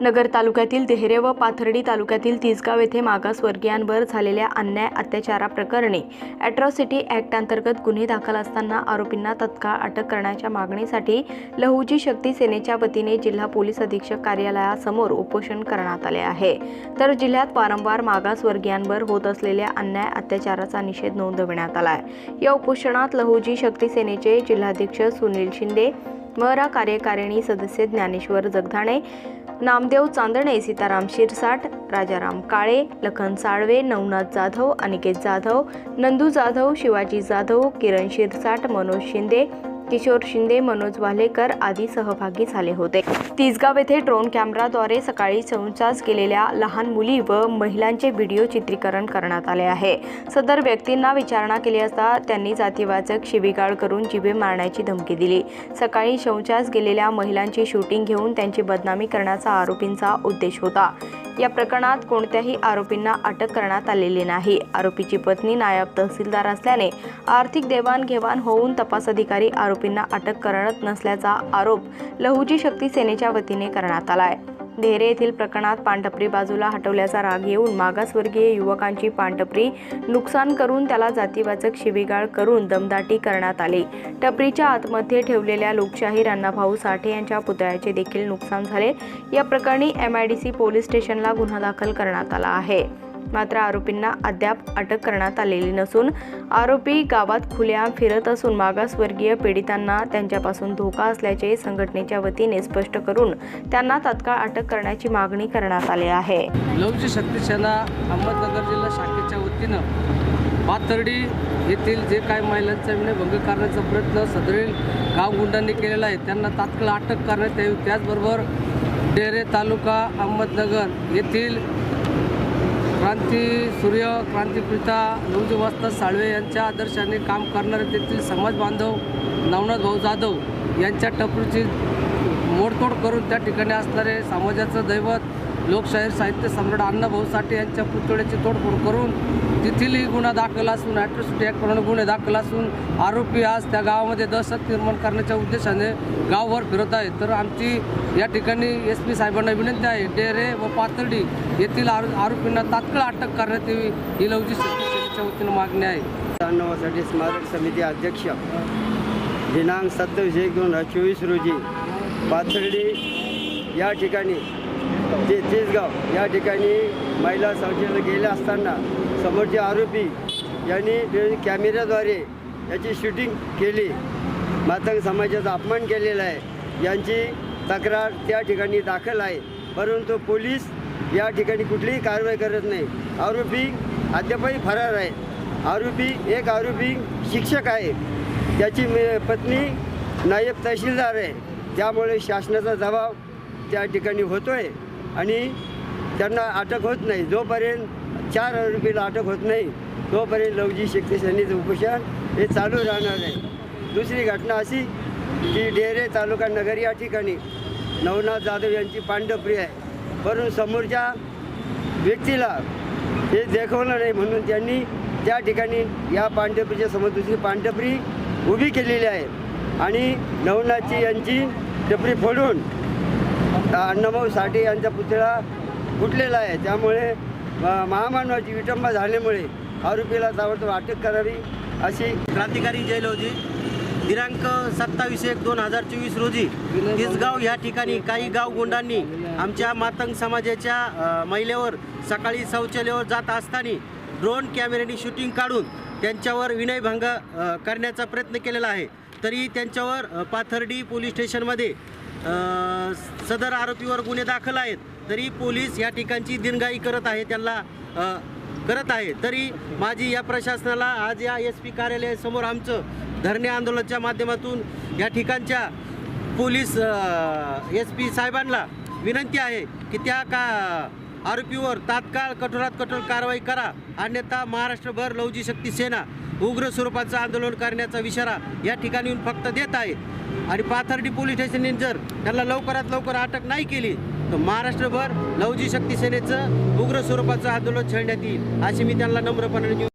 नगर तालुक्यातील देहरे व पाथर्डी तालुक्यातील तिसगाव येथे मागासवर्गीयांवर झालेल्या अन्याय अत्याचाराप्रकरणी अॅट्रॉसिटी ॲक्ट अंतर्गत गुन्हे दाखल असताना आरोपींना तत्काळ अटक करण्याच्या मागणीसाठी लहुजी शक्ती सेनेच्या वतीने जिल्हा पोलीस अधीक्षक कार्यालयासमोर उपोषण करण्यात आले आहे. तर जिल्ह्यात वारंवार मागासवर्गीयांवर होत असलेल्या अन्याय अत्याचाराचा निषेध नोंदविण्यात आहे या उपोषणात लहुजी शक्ती सेनेचे जिल्हाध्यक्ष सुनील शिंदे मरा कार्यकारिणी सदस्य ज्ञानेश्वर जगधाणे नामदेव चांदणे सीताराम शिरसाट राजाराम काळे लखन साळवे नवनाथ जाधव अनिकेत जाधव नंदू जाधव शिवाजी जाधव किरण शिरसाट मनोज शिंदे किशोर शिंदे मनोज वालेकर आदी सहभागी झाले होते. तिसगाव येथे ड्रोन कॅमेराद्वारे सकाळी संचास केलेल्या लहान मुली व महिलांचे व्हिडिओ चित्रीकरण करण्यात आले आहे. सदर व्यक्तींना विचारणा केली असता त्यांनी जातीवाचक शिवीगाळ करून जिवे मारण्याची धमकी दिली. सकाळी शौचास गेलेल्या महिलांची शूटिंग घेऊन त्यांची बदनामी करण्याचा आरोपींचा उद्देश होता. या प्रकरणात कोणत्याही आरोपींना अटक करण्यात आलेली नाही. आरोपीची पत्नी नायब तहसीलदार असल्याने आर्थिक देवाणघेवाण होऊन तपास अधिकारी आरोपींना अटक करत नसल्याचा आरोप लहुजी शक्ती सेनेच्या वतीने करण्यात आला आहे देहरे येथील प्रकरणात पानटपरी बाजूला हटवल्याचा राग येऊन मागासवर्गीय युवकांची पानटपरी नुकसान करून त्याला जातीवाचक शिवीगाळ करून दमदाटी करण्यात आली. टपरीच्या आतमध्ये ठेवलेल्या लोकशाहीर अण्णाभाऊ साठे यांच्या पुतळ्याचे देखील नुकसान झाले. या प्रकरणी एमआयडीसी पोलीस स्टेशनला गुन्हा दाखल करण्यात आला आहे. मात्र आरोपींना अद्याप अटक करण्यात आलेली नसून आरोपी गावात खुलेआम फिरत असून मागासवर्गीय पीडितांना त्यांच्यापासून धोका असल्याचे संघटनेच्या वतीने स्पष्ट करून त्यांना तात्काळ अटक करण्याची मागणी करण्यात आली आहे. लवची शक्तीसेना अहमदनगर जिल्हा शाखेच्या वतीनं पाथर्डी येथील जे काही महिलांचा विनयभंग करण्याचा प्रयत्न सदरील गावगुंडांनी केलेला आहे त्यांना तात्काळ अटक करण्यात यावी त्याचबरोबर डेरे तालुका अहमदनगर येथील क्रांती सूर्य क्रांतीपिता लवजी साळवे यांच्या आदर्शाने काम करणारे तेथील समाज बांधव नवनाथ भाऊ जाधव यांच्या टपरीची मोडतोड करून त्या ठिकाणी असणारे समाजाचं दैवत लोकशाहीर साहित्य सम्राट अण्णाभाऊ साठे यांच्या पुतळ्याची तोडफोड करून तिथीलही गुन्हा दाखल असून ॲट्रॉसिटी ॲक्टप्रमाणे गुन्हे दाखल असून आरोपी आज त्या गावामध्ये दहशत निर्माण करण्याच्या उद्देशाने गावभर फिरत आहेत. तर आमची या ठिकाणी एस पी साहेबांना विनंती आहे डेरे व पातर्डी येथील आरो आरोपींना तात्काळ अटक करण्यात यावी ही लवजी शक्ती सेनेच्या वतीनं मागणी आहे. अण्णाभाऊसाठी स्मारक समिती अध्यक्ष दिनांक सत्तावीस एक दोन हजार चोवीस रोजी पाथर्डी या ठिकाणी ते तेजगाव या ठिकाणी महिला संस्थेला गेल्या असताना समोरचे आरोपी यांनी कॅमेऱ्याद्वारे याची शूटिंग केली. मातंग समाजाचा अपमान केलेला आहे. यांची तक्रार त्या ठिकाणी दाखल आहे. परंतु पोलीस या ठिकाणी कुठलीही कारवाई करत नाही. आरोपी अद्यापही फरार आहे. आरोपी एक आरोपी शिक्षक आहे. त्याची पत्नी नायब तहसीलदार आहे. त्यामुळे शासनाचा दबाव त्या ठिकाणी होतो आहे आणि त्यांना अटक होत नाही. जोपर्यंत चार आरोपीला अटक होत नाही तोपर्यंत लवजी शक्ती सेनेचं उपोषण हे चालू राहणार आहे. दुसरी घटना अशी की डेरे तालुका नगर या ठिकाणी नवनाथ जाधव यांची पांडवप्रिय आहे. परंतु समोरच्या व्यक्तीला हे देखवलं नाही म्हणून त्यांनी त्या ठिकाणी या पांढरपरीच्या समोर दुसरी पांढरपरी उभी केलेली आहे. आणि नवनाथची यांची टपरी फोडून अण्णाभाऊ साठे यांचा पुतळा फुटलेला आहे. त्यामुळे महामानवाची विटंबा झाल्यामुळे आरोपीला ताबडतोब अटक करावी अशी क्रांतिकारी जयलोजी दिनांक सत्तावीस एक दोन हजार चोवीस रोजी तिसगाव या ठिकाणी काही गाव गुंडांनी आमच्या मातंग समाजाच्या महिलेवर सकाळी शौचालयावर जात असताना ड्रोन कॅमेऱ्याने शूटिंग काढून त्यांच्यावर विनयभंग करण्याचा प्रयत्न केलेला आहे. तरी त्यांच्यावर पाथर्डी पोलीस स्टेशनमध्ये सदर आरोपीवर गुन्हे दाखल आहेत तरी पोलीस या ठिकाणची दिनगाई करत आहे त्यांना करत आहे. तरी माझी या प्रशासनाला आज या एस पी कार्यालयासमोर आमचं धरणे आंदोलनाच्या माध्यमातून या ठिकाणच्या पोलीस एस पी साहेबांना विनंती आहे की त्या का आरोपीवर तात्काळ कठोरात कठोर कारवाई करा. अन्यथा महाराष्ट्रभर लवजी शक्ती सेना उग्र स्वरूपाचं आंदोलन करण्याचा इशारा या ठिकाणी फक्त देत आहे. आणि पाथर्डी पोलीस स्टेशनने जर त्यांना लवकरात लवकर अटक नाही केली तर महाराष्ट्रभर लवजी शक्ती सेनेचं उग्र स्वरूपाचं आंदोलन छेडण्यात येईल अशी मी त्यांना नम्रपणाने